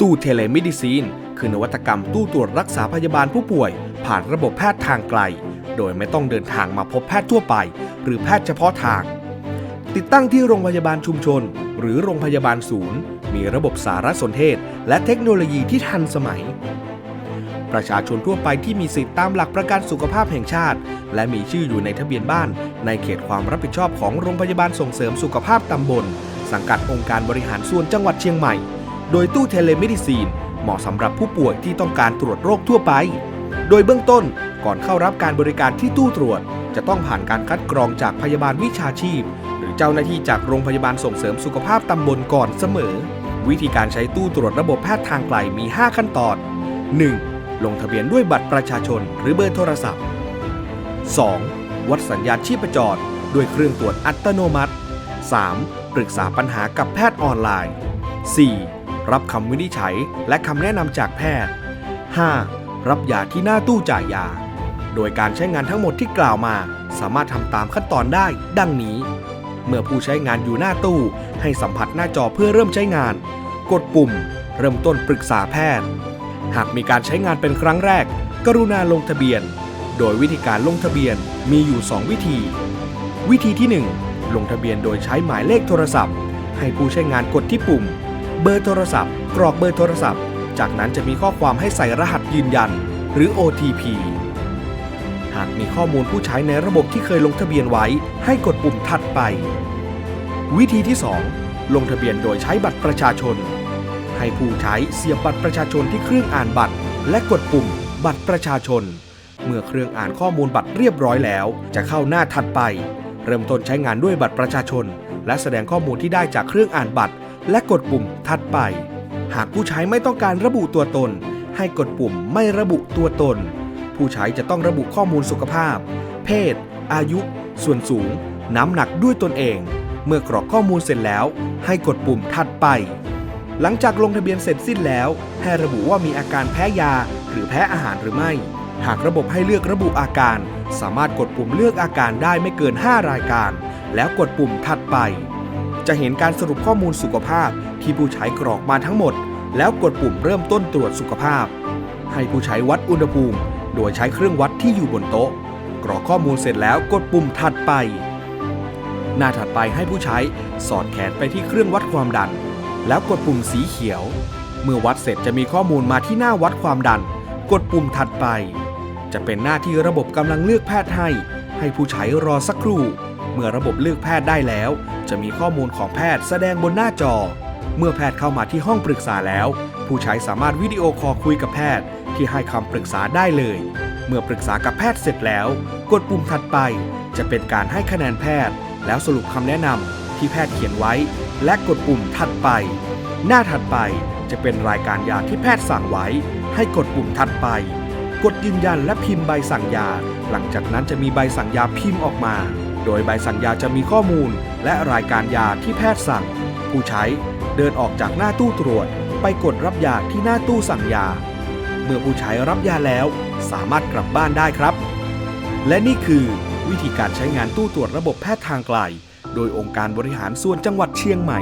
ตู้เทเลมิดิซีน คือนวัตกรรมตู้ตรวจรักษาพยาบาลผู้ป่วย ผ่านระบบแพทย์ทางไกล โดยไม่ต้องเดินทางมาพบแพทย์ทั่วไป หรือแพทย์เฉพาะทาง ติดตั้งที่โรงพยาบาลชุมชน หรือโรงพยาบาลศูนย์ มีระบบสารสนเทศ และเทคโนโลยีที่ทันสมัย ประชาชนทั่วไปที่มีสิทธิตามหลักประกันสุขภาพแห่งชาติ และมีชื่ออยู่ในทะเบียนบ้าน ในเขตความรับผิดชอบของโรงพยาบาลส่งเสริมสุขภาพตำบล สังกัดองค์การบริหารส่วนจังหวัดเชียงใหม่ โดยตู้เทเลเมดิซีนเหมาะสำหรับผู้ป่วยที่ต้องการตรวจโรคทั่วไป โดยเบื้องต้นก่อนเข้ารับการบริการที่ตู้ตรวจ จะต้องผ่านการคัดกรองจากพยาบาลวิชาชีพ หรือเจ้าหน้าที่จากโรงพยาบาลส่งเสริมสุขภาพตำบลก่อนเสมอ วิธีการใช้ตู้ตรวจระบบแพทย์ทางไกลมี 5 ขั้นตอน 1. ลงทะเบียนด้วยบัตรประชาชน หรือเบอร์โทรศัพท์ 2. วัดสัญญาณชีพจรด้วยเครื่องตรวจอัตโนมัติ 3. ปรึกษาปัญหากับแพทย์ออนไลน์ 4. รับคำวินิจฉัยและคำแนะนำจากแพทย์ 5. รับยาที่หน้าตู้จ่ายยา โดยการใช้งานทั้งหมดที่กล่าวมา สามารถทำตามขั้นตอนได้ ดังนี้ เมื่อผู้ใช้งานอยู่หน้าตู้ ให้สัมผัสหน้าจอเพื่อเริ่มใช้งาน กดปุ่ม เริ่มต้นปรึกษาแพทย์ หากมีการใช้งานเป็นครั้งแรก กรุณาลงทะเบียน โดยวิธีการลงทะเบียนมีอยู่ 2 วิธี วิธีที่ 1 ลงทะเบียนโดยใช้หมายเลขโทรศัพท์ ให้ผู้ใช้งานกดที่ปุ่ม เบอร์โทรศัพท์ กรอกเบอร์โทรศัพท์ จากนั้นจะมีข้อความให้ใส่รหัสยืนยัน หรือ OTP หากมีข้อมูลผู้ใช้ในระบบที่เคยลงทะเบียนไว้ ให้กดปุ่มถัดไป วิธีที่ 2 ลงทะเบียนโดยใช้บัตรประชาชน ให้ผู้ใช้เสียบบัตรประชาชนที่เครื่องอ่านบัตร และกดปุ่ม บัตรประชาชน เมื่อเครื่องอ่านข้อมูลบัตรเรียบร้อยแล้ว จะเข้าหน้าถัดไป เริ่มต้นใช้งานด้วยบัตรประชาชน และแสดงข้อมูลที่ได้จากเครื่องอ่านบัตร และกดปุ่มถัดไป หากผู้ใช้ไม่ต้องการระบุตัวตน ให้กดปุ่มไม่ระบุตัวตน ผู้ใช้จะต้องระบุข้อมูลสุขภาพ เพศ อายุ ส่วนสูง น้ำหนักด้วยตนเอง เมื่อกรอกข้อมูลเสร็จแล้ว ให้กดปุ่มถัดไป หลังจากลงทะเบียนเสร็จสิ้นแล้ว ให้ระบุว่ามีอาการแพ้ยา หรือแพ้อาหารหรือไม่ หากระบบให้เลือกระบุอาการ สามารถกดปุ่มเลือกอาการได้ไม่เกิน 5 รายการ แล้วกดปุ่มถัดไป จะเห็นการสรุปข้อมูลสุขภาพที่ผู้ใช้กรอกมาทั้งหมด แล้วกดปุ่มเริ่มต้นตรวจสุขภาพ ให้ผู้ใช้วัดอุณหภูมิ โดยใช้เครื่องวัดที่อยู่บนโต๊ะ กรอกข้อมูลเสร็จแล้วกดปุ่มถัดไป หน้าถัดไปให้ผู้ใช้สอดแขนไปที่เครื่องวัดความดัน แล้วกดปุ่มสีเขียว เมื่อวัดเสร็จจะมีข้อมูลมาที่หน้าวัดความดัน กดปุ่มถัดไป จะเป็นหน้าที่ระบบกำลังเลือกแพทย์ให้ ให้ผู้ใช้รอสักครู่ เมื่อระบบเลือกแพทย์ได้แล้ว จะมีข้อมูลของแพทย์แสดงบนหน้าจอ เมื่อแพทย์เข้ามาที่ห้องปรึกษาแล้ว ผู้ใช้สามารถวิดีโอคอลคุยกับแพทย์ ที่ให้คำปรึกษาได้เลย เมื่อปรึกษากับแพทย์เสร็จแล้ว กดปุ่มถัดไป จะเป็นการให้คะแนนแพทย์ แล้วสรุปคำแนะนำที่แพทย์เขียนไว้ และกดปุ่มถัดไป หน้าถัดไปจะเป็นรายการยาที่แพทย์สั่งไว้ ให้กดปุ่มถัดไป กดยืนยันและพิมพ์ใบสั่งยา หลังจากนั้นจะมีใบสั่งยาพิมพ์ออกมา โดยใบสั่งยาจะมีข้อมูล และรายการยาที่แพทย์สั่ง ผู้ใช้เดินออกจากหน้าตู้ตรวจ ไปกดรับยาที่หน้าตู้สั่งยา เมื่อผู้ใช้รับยาแล้ว สามารถกลับบ้านได้ครับ และนี่คือวิธีการใช้งานตู้ตรวจระบบแพทย์ทางไกล โดยองค์การบริหารส่วนจังหวัดเชียงใหม่